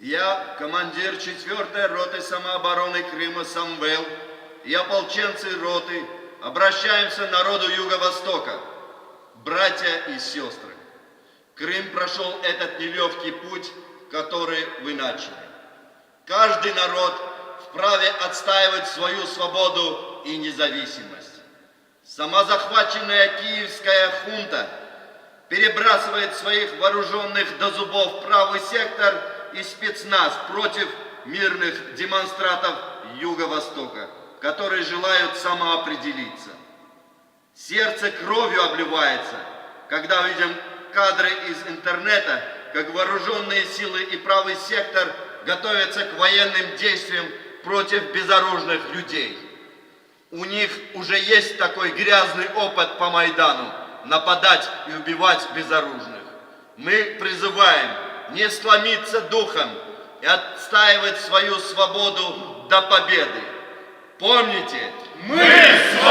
Я, командир 4-й роты самообороны Крыма Самвел и ополченцы роты обращаемся народу Юго-Востока, братья и сестры. Крым прошел этот нелегкий путь, который вы начали. Каждый народ вправе отстаивать свою свободу и независимость. Самозахваченная киевская хунта перебрасывает своих вооруженных до зубов правый сектор и спецназ против мирных демонстратов Юго-Востока, которые желают самоопределиться. Сердце кровью обливается, когда видим кадры из интернета, как вооруженные силы и правый сектор готовятся к военным действиям против безоружных людей. У них уже есть такой грязный опыт по Майдану – нападать и убивать безоружных. Мы призываем не сломиться духом и отстаивать свою свободу до победы. Помните, Мы с